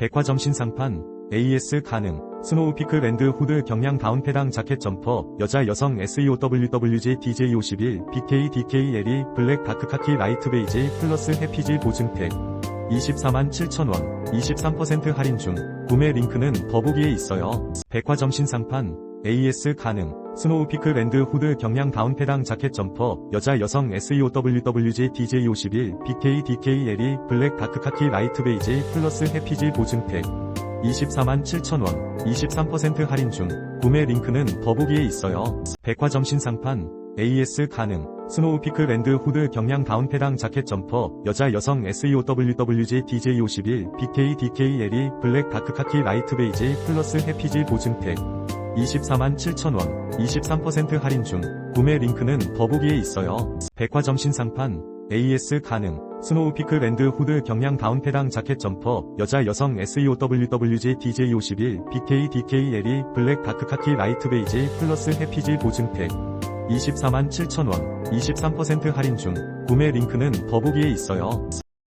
백화점 신상판 AS 가능 스노우피크 랜드 후드 경량 다운 페당 자켓 점퍼 여자 여성 SEOWWJ DJ51 BK DKLE 블랙 다크 카키 라이트 베이지 플러스 해피지 보증택 24만 7천원 23% 할인 중 구매 링크는 더보기에 있어요. 백화점 신상판 AS 가능 스노우피크 랜드 후드 경량 다운 페당 자켓 점퍼 여자 여성 SEOWWJ DJ51 BK DKLE 블랙 다크 카키 라이트 베이지 플러스 해피지 보증택 24만 7천원 23% 할인 중 구매 링크는 더보기에 있어요. 백화점 신상판 AS 가능 스노우피크 랜드 후드 경량 다운 페당 자켓 점퍼 여자 여성 SEOWWJ DJ51 BK DKLE 블랙 다크 카키 라이트 베이지 플러스 해피지 보증택 24만 7천원 23% 할인 중. 구매 링크는 더보기에 있어요. 백화점 신 상판 AS 가능 스노우피크 랜드 후드 경량 다운 페당 자켓 점퍼 여자 여성 SEOWWJ DJ51 BK DKLE 블랙 다크 카키 라이트 베이지 플러스 해피지 보증택 24만 7천원 23% 할인 중 구매 링크는 더보기에 있어요.